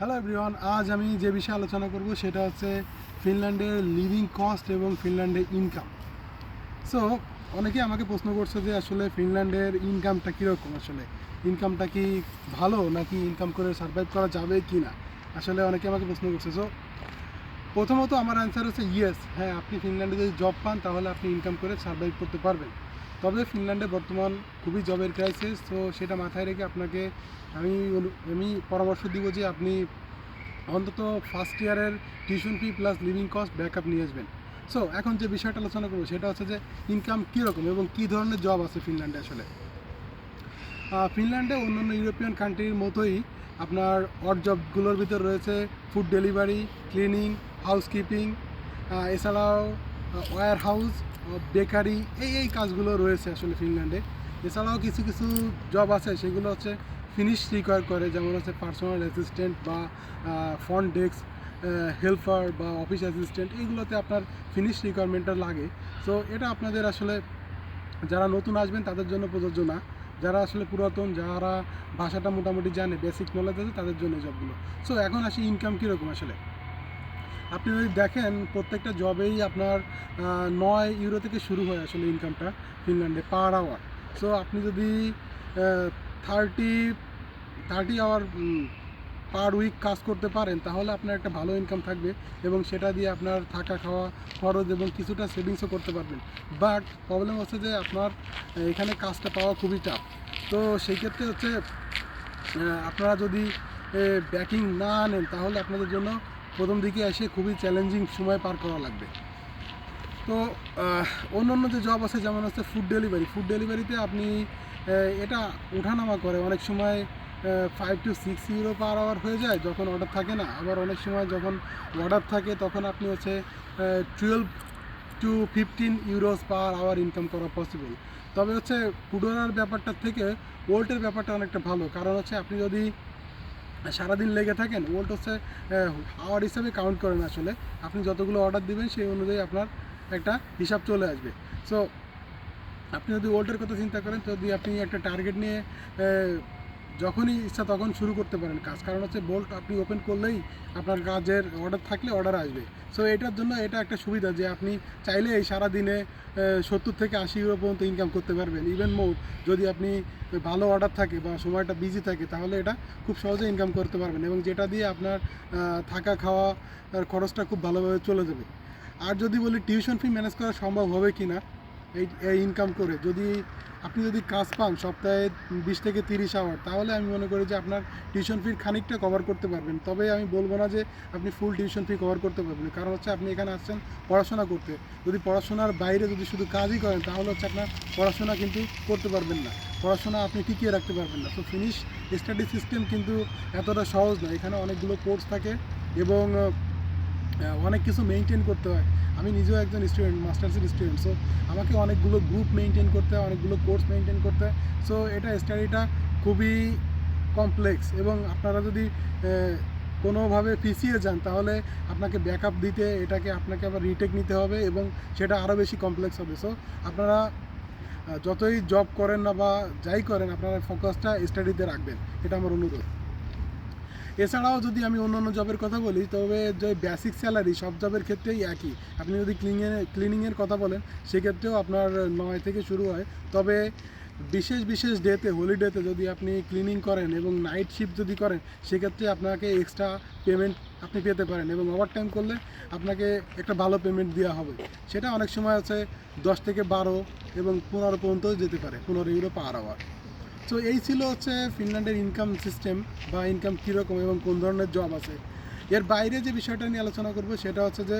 Hello everyone আজ আমি যে বিষয়ে আলোচনা করব সেটা হচ্ছে ফিনল্যান্ডের লিভিং কস্ট এবং ফিনল্যান্ডের ইনকাম সো অনেকে আমাকে প্রশ্ন করছে যে আসলে ফিনল্যান্ডের ইনকামটা কীরকম আসলে? ইনকামটা কি ভালো নাকি ইনকাম করে সার্ভাইভ করা যাবে কি না আসলে অনেকে আমাকে প্রশ্ন করছে। সো প্রথমত আমার অ্যান্সার হচ্ছে ইয়েস হ্যাঁ আপনি ফিনল্যান্ডে যদি জব পান তাহলে আপনি ইনকাম করে সার্ভাইভ করতে পারবেন। তবে ফিনল্যান্ডে বর্তমান খুবই জবের ক্রাইসিস তো সেটা মাথায় রেখে আপনাকে আমি আমি পরামর্শ দিব যে আপনি অন্তত ফার্স্ট ইয়ারের tuition fee plus living cost backup নিয়ে আসবেন। সো এখন যে বিষয়টা আলোচনা করব, সেটা হচ্ছে যে ইনকাম কীরকম এবং কী ধরনের জব আছে ফিনল্যান্ডে আসলে? ফিনল্যান্ডে অন্যান্য ইউরোপিয়ান কান্ট্রির মতোই আপনার অড জবগুলোর ভিতর রয়েছে ফুড ডেলিভারি ক্লিনিং হাউসকিপিং এছাড়াও ওয়্যার হাউস বেকারি এই এই কাজগুলো রয়েছে আসলে ফিনল্যান্ডে এছাড়াও কিছু কিছু জব আছে, সেগুলো হচ্ছে ফিনিশ রিকোয়ার করে, যেমন হচ্ছে পার্সোনাল অ্যাসিস্ট্যান্ট বা ফ্রন্ট ডেস্ক হেল্পার বা অফিস অ্যাসিস্ট্যান্ট এইগুলোতে আপনার ফিনিশ রিকোয়ারমেন্টটা লাগে। সো এটা আপনাদের আসলে যারা নতুন আসবেন, তাদের জন্য প্রযোজ্য না। যারা আসলে পুরাতন, যারা ভাষাটা মোটামুটি জানে বেসিক নলেজ আছে, তাদের জন্য জবগুলো সো এখন আসি ইনকাম কীরকম আসলে? আপনি যদি দেখেন, প্রত্যেকটা জবেই আপনার নয় ইউরো থেকে শুরু হয় আসলে ইনকামটা ফিনল্যান্ডে পার আওয়ার সো আপনি যদি thirty thirty hour per week কাজ করতে পারেন, তাহলে আপনার একটা ভালো ইনকাম থাকবে এবং সেটা দিয়ে আপনার থাকা খাওয়া খরচ এবং কিছুটা সেভিংসও করতে পারবেন। বাট প্রবলেম হচ্ছে যে আপনার, এখানে কাজটা পাওয়া খুবই টাফ তো সেই ক্ষেত্রে হচ্ছে আপনারা যদি ব্যাকিং না আনেন তাহলে আপনাদের জন্য প্রথম দিকে এসে খুবই চ্যালেঞ্জিং সময় পার করা লাগবে। তো অন্য অন্য যে জব আছে, যেমন হচ্ছে ফুড ডেলিভারি ফুড ডেলিভারিতে আপনি এটা ওঠানামা করে। অনেক সময় five to six euro per hour হয়ে যায়, যখন অর্ডার থাকে না। আবার অনেক সময় যখন অর্ডার থাকে, তখন আপনি হচ্ছে twelve to fifteen euros per hour income করা পসিবল তবে হচ্ছে ফুডোরার ব্যাপারটার থেকে ওল্টের ব্যাপারটা অনেকটা ভালো। কারণ হচ্ছে, আপনি যদি সারাদিন লেগে থাকেন, ওল্ট হচ্ছে আওয়ার হিসাবে কাউন্ট করেন আসলে। আপনি যতগুলো অর্ডার দেবেন, সেই অনুযায়ী আপনার একটা হিসাব চলে আসবে। সো আপনি যদি ওল্টের কথা চিন্তা করেন, যদি আপনি একটা টার্গেট নিয়ে যখনই ইচ্ছা তখন শুরু করতে পারেন কাজ। কারণ হচ্ছে বোল্ট আপনি ওপেন করলেই আপনার কাজের অর্ডার থাকলে অর্ডার আসবে। সো এটার জন্য এটা একটা সুবিধা যে আপনি চাইলে এই সারাদিনে সত্তর থেকে আশি ইউরো পর্যন্ত ইনকাম করতে পারবেন। ইভেন মোর যদি আপনি ভালো অর্ডার থাকে বা সময়টা বিজি থাকে, তাহলে এটা খুব সহজে ইনকাম করতে পারবেন এবং যেটা দিয়ে আপনার থাকা খাওয়া খরচটা খুব ভালোভাবে চলে যাবে। আর যদি বলি টিউশন ফি ম্যানেজ করা সম্ভব হবে কি না এই এই ইনকাম করে। যদি আপনি যদি কাজ পান সপ্তাহে বিশ থেকে তিরিশ আওয়ার তাহলে আমি মনে করি যে আপনার টিউশন ফির খানিকটা কভার করতে পারবেন। তবে আমি বলব না যে আপনি ফুল টিউশন ফি কভার করতে পারবেন। কারণ হচ্ছে আপনি এখানে আসছেন পড়াশোনা করতে। যদি পড়াশোনার বাইরে যদি শুধু কাজই করেন, তাহলে হচ্ছে আপনার পড়াশোনা কিন্তু করতে পারবেন না। পড়াশোনা আপনি টিকিয়ে রাখতে পারবেন না। তো ফিনিশ স্টাডি সিস্টেম কিন্তু এতটা সহজ নয়। এখানে অনেকগুলো কোর্স থাকে এবং অনেক কিছু মেনটেন করতে হয়। আমি নিজেও একজন স্টুডেন্ট মাস্টার্সের স্টুডেন্ট সো আমাকে অনেকগুলো গ্রুপ মেনটেন করতে হয়, অনেকগুলো কোর্স মেনটেন করতে হয় সো এটা স্টাডিটা খুবই কমপ্লেক্স এবং আপনারা যদি কোনোভাবে পিছিয়ে যান, তাহলে আপনাকে ব্যাকআপ দিতে, এটাকে আপনাকে আবার রিটেক নিতে হবে এবং সেটা আরও বেশি কমপ্লেক্স হবে সো আপনারা যতই জব করেন না বা যাই করেন, আপনারা ফোকাসটা স্টাডিতে রাখবেন, এটা আমার অনুরোধ। এছাড়াও যদি আমি অন্য অন্য জবের কথা বলি, তবে যে বেসিক স্যালারি সব জবের ক্ষেত্রেই একই। আপনি যদি ক্লিনিংয়ের ক্লিনিংয়ের কথা বলেন, সেক্ষেত্রেও আপনার নয় থেকে শুরু হয়। তবে বিশেষ বিশেষ ডেতে হলিডেতে যদি আপনি ক্লিনিং করেন এবং নাইট শিফট যদি করেন, সেক্ষেত্রে আপনাকে এক্সট্রা পেমেন্ট আপনি পেতে পারেন এবং ওভার টাইম করলে আপনাকে একটা ভালো পেমেন্ট দেওয়া হবে। সেটা অনেক সময় আছে দশ থেকে বারো এবং পনেরো পর্যন্ত যেতে পারে, পনেরো ইউরো পার আওয়ার তো এই ছিল হচ্ছে ফিনল্যান্ডের ইনকাম সিস্টেম বা ইনকাম কীরকম এবং কোন ধরনের জব আছে। এর বাইরে যে বিষয়টা নিয়ে আলোচনা করব, সেটা হচ্ছে যে